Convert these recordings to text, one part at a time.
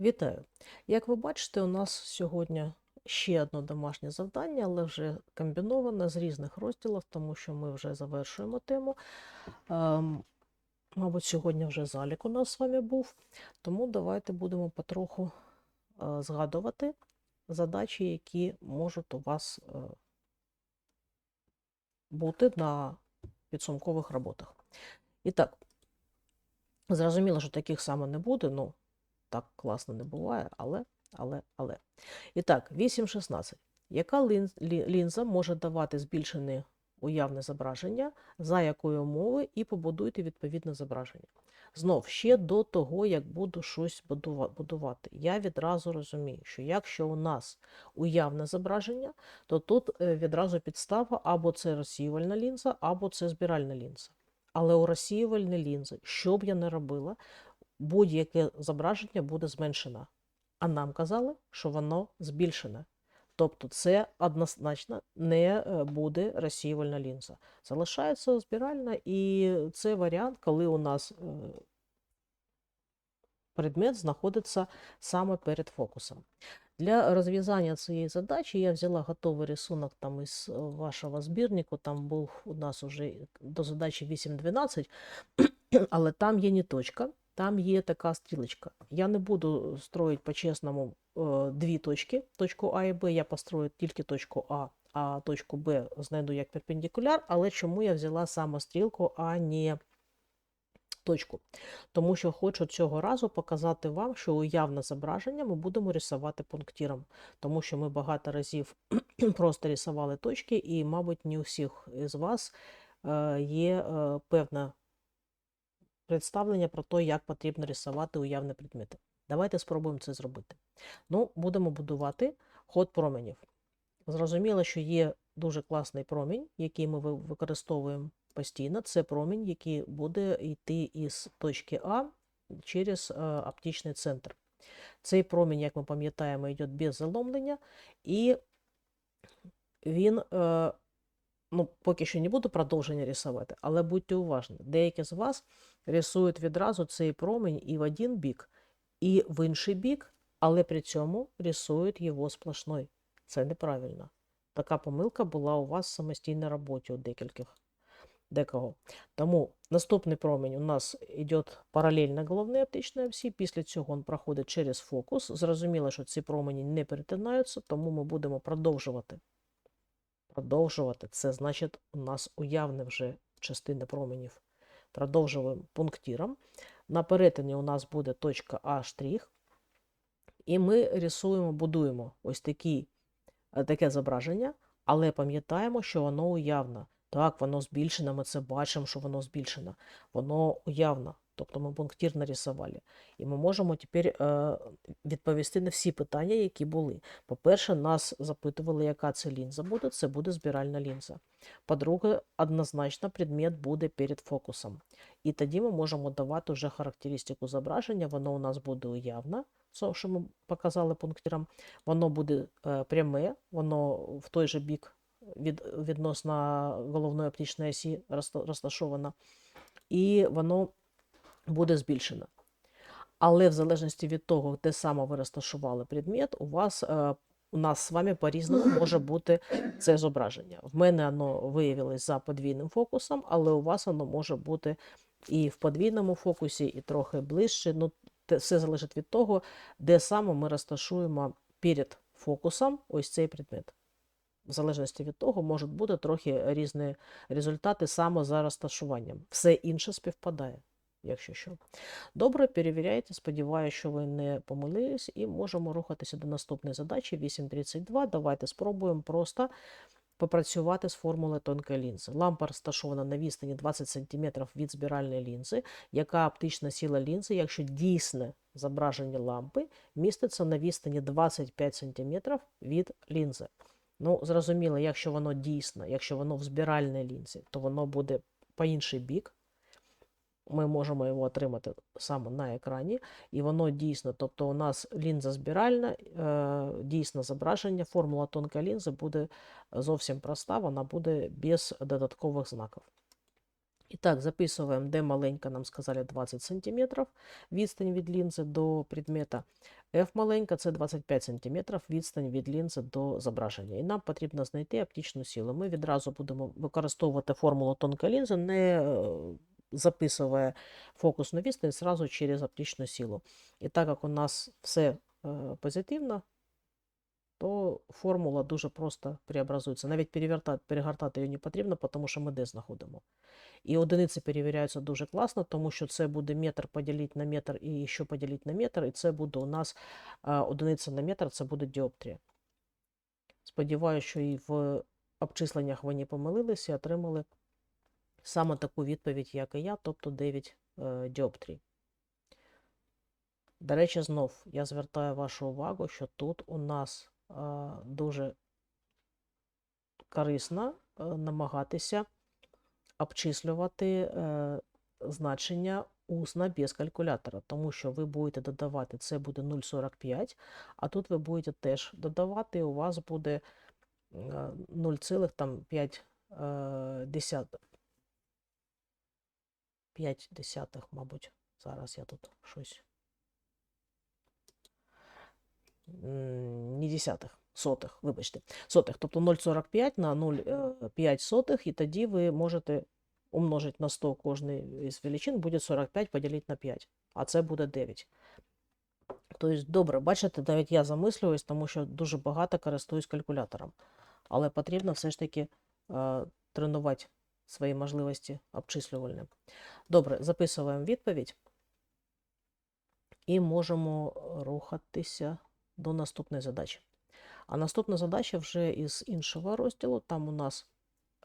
Вітаю! Як ви бачите, у нас сьогодні ще одне домашнє завдання, але вже комбіноване з різних розділів, тому що ми вже завершуємо тему. Ем, Мабуть, сьогодні вже залік у нас з вами був, тому давайте будемо потроху е, згадувати задачі, які можуть у вас е, бути на підсумкових роботах. І так, зрозуміло, що таких саме не буде, ну так класно не буває, але, але, але. І так, 8.16. Яка лінза може давати збільшене уявне зображення, за якої умови, і побудуйте відповідне зображення. Знов, ще до того, як буду щось будувати, я відразу розумію, що якщо у нас уявне зображення, то тут е, відразу підстава або це розсіювальна лінза, або це збиральна лінза. Але у розсіювальній лінзи, що б я не робила, будь-яке зображення буде зменшено. А нам казали, що воно збільшене. Тобто це однозначно не е, буде розсіювальна лінза. Залишається збиральна, і це варіант, коли у нас е, предмет знаходиться саме перед фокусом. Для розв'язання цієї задачі я взяла готовий рисунок там із вашого збірнику. Там був у нас уже до задачі 8.12, але там є не точка, там є така стрілочка. Я не буду строїти по-чесному е, дві точки, точку А і Б, я построю тільки точку А, а точку Б знайду як перпендикуляр, але чому я взяла саме стрілку, а не точку? Тому що хочу цього разу показати вам, що уявне зображення ми будемо рисувати пунктиром, тому що ми багато разів просто рисували точки, і, мабуть, не у всіх із вас е, є е, певна представлення про те, як потрібно рисувати уявні предмети. Давайте спробуємо це зробити. Ну, будемо будувати ход променів. Зрозуміло, що є дуже класний промінь, який ми використовуємо постійно. Це промінь, який буде йти із точки А через е, оптичний центр. Цей промінь, як ми пам'ятаємо, йде без заломлення, і він е, ну, поки що не буду продовження рисувати, але будьте уважні. Деякі з вас рисують відразу цей промінь і в один бік, і в інший бік, але при цьому рисують його сплошной. Це неправильно. Така помилка була у вас в самостійній роботі у декількох. Декого. Тому наступний промінь у нас йде паралельно головній оптичній осі, після цього він проходить через фокус. Зрозуміло, що ці промені не перетинаються, тому ми будемо продовжувати продовжувати. Це значить, у нас уявне вже частина променів. Продовжуємо пунктиром. На перетині у нас буде точка А. І ми рисуємо, будуємо ось такі, е, таке зображення, але пам'ятаємо, що воно уявне. Так, воно збільшено, ми це бачимо, що воно збільшено. Воно уявно. Тобто ми пунктир нарисували. І ми можемо тепер е, відповісти на всі питання, які були. По-перше, нас запитували, яка це лінза буде. Це буде збиральна лінза. По-друге, однозначно предмет буде перед фокусом. І тоді ми можемо давати вже характеристику зображення. Воно у нас буде уявне, це, що ми показали пунктиром. Воно буде е, пряме, воно в той же бік від, відносно головної оптичної осі розта- розташовано. І воно буде збільшено. Але в залежності від того, де саме ви розташували предмет, у вас е, у нас з вами по-різному може бути це зображення. В мене воно виявилось за подвійним фокусом, але у вас воно може бути і в подвійному фокусі, і трохи ближче. Ну, все залежить від того, де саме ми розташуємо перед фокусом ось цей предмет. В залежності від того, можуть бути трохи різні результати саме за розташуванням. Все інше співпадає, якщо що. Добре, перевіряйте. Сподіваюся, що ви не помилились, і можемо рухатися до наступної задачі 8.32. Давайте спробуємо просто попрацювати з формулою тонкої лінзи. Лампа розташована на відстані 20 см від збиральної лінзи. Яка оптична сила лінзи, якщо дійсне зображення лампи міститься на відстані 25 см від лінзи? Ну, зрозуміло, якщо воно дійсно, якщо воно в збиральній лінзі, то воно буде по інший бік. Ми можемо його отримати саме на екрані, і воно дійсно, тобто у нас лінза збиральна, е, дійсно зображення, формула тонкої лінзи буде зовсім проста, вона буде без додаткових знаків. Итак, записываем D маленько, нам сказали 20 сантиметров, відстань від лінзи до предмета. F маленька це 25 сантиметрів, відстань від лінзи до зображення. І нам потрібно знайти оптичну силу. Ми відразу будемо використовувати формулу тонкої лінзи, не е, записує фокусну відстань сразу через оптичну силу. І так як у нас все е, позитивно, то формула дуже просто преобразується. Навіть перевертати, перегортати її не потрібно, тому що ми де знаходимо. І одиниці перевіряються дуже класно, тому що це буде метр поділити на метр і ще поділити на метр, і це буде у нас а, одиниця на метр, це буде діоптрія. Сподіваюся, що і в обчисленнях ви не помилилися і отримали саме таку відповідь, як і я, тобто 9 е, діоптрій. До речі, знов я звертаю вашу увагу, що тут у нас е, дуже корисно е, намагатися обчислювати значення усно без калькулятора, тому що ви будете додавати, це буде 0,45, а тут ви будете теж додавати, і у вас буде е, 0,5 е, десятих. 5 десятих, мабуть. Зараз я тут щось. Не десятих, сотих, вибачте. Сотих, тобто 0,45 на 0,5 сотих, і тоді ви можете умножити на 100 кожний із величин, буде 45 поділити на 5, а це буде 9. Тобто, добре, бачите, навіть я замислююсь, тому що дуже багато користуюсь калькулятором. Але потрібно все ж таки е, тренувати свої можливості обчислювальні. Добре, записуємо відповідь і можемо рухатися до наступної задачі. А наступна задача вже із іншого розділу. Там у нас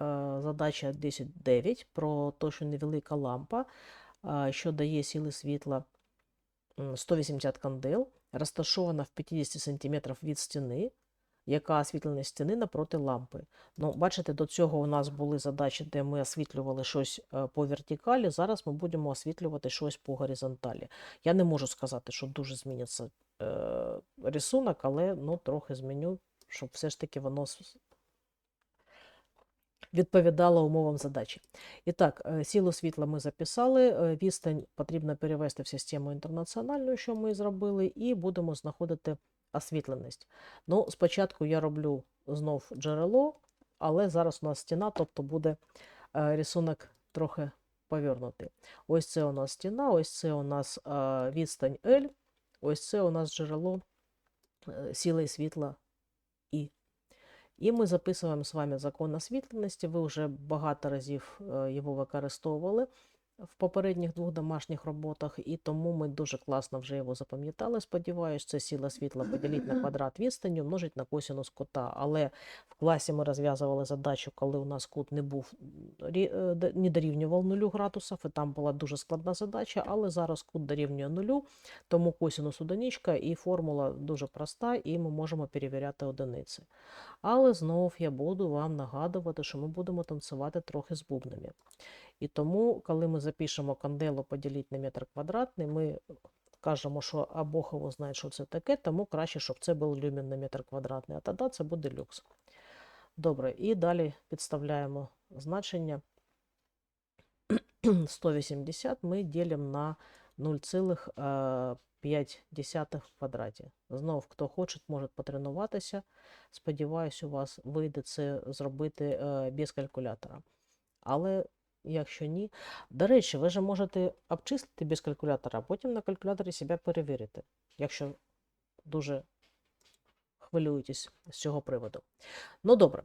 е, задача 10.9 про те, що невелика лампа, е, що дає сили світла 180 кандел, розташована в 50 см від стіни, яка освітлена стіни напроти лампи. Ну, бачите, до цього у нас були задачі, де ми освітлювали щось е, по вертикалі. Зараз ми будемо освітлювати щось по горизонталі. Я не можу сказати, що дуже зміниться е, рисунок, але ну, трохи зміню, щоб все ж таки воно відповідало умовам задачі. І так, е, силу світла ми записали, е, відстань потрібно перевести в систему інтернаціональну, що ми зробили, і будемо знаходити освітленість. Ну, спочатку я роблю знов джерело, але зараз у нас стіна, тобто буде е, рисунок трохи повернутий. Ось це у нас стіна, ось це у нас е, відстань L, ось це у нас джерело е, світла І. І ми записуємо з вами закон освітленості. Ви вже багато разів його використовували в попередніх двох домашніх роботах, і тому ми дуже класно вже його запам'ятали. Сподіваюсь, це сила світла поділити на квадрат відстані, множить на косинус кута. Але в класі ми розв'язували задачу, коли у нас кут не був е, д- не дорівнював нулю градусів, і там була дуже складна задача, але зараз кут дорівнює нулю, тому косинус одиничка, і формула дуже проста, і ми можемо перевіряти одиниці. Але знов я буду вам нагадувати, що ми будемо танцювати трохи з бубнами. І тому, коли ми запишемо канделу поділити на метр квадратний, ми кажемо, що а Бог його знає, що це таке, тому краще, щоб це був люмен на метр квадратний, а тоді це буде люкс. Добре, і далі підставляємо значення 180 ми ділимо на 0,5 в квадраті. Знов, хто хоче, може потренуватися. Сподіваюсь, у вас вийде це зробити е, без калькулятора. Але якщо ні, до речі, ви ж можете обчислити без калькулятора, а потім на калькуляторі себе перевірити, якщо дуже хвилюєтесь з цього приводу. Ну добре,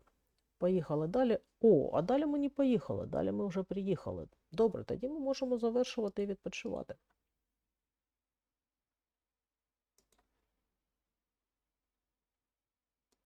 поїхали далі. О, а далі ми не поїхали, далі ми вже приїхали. Добре, тоді ми можемо завершувати і відпочивати.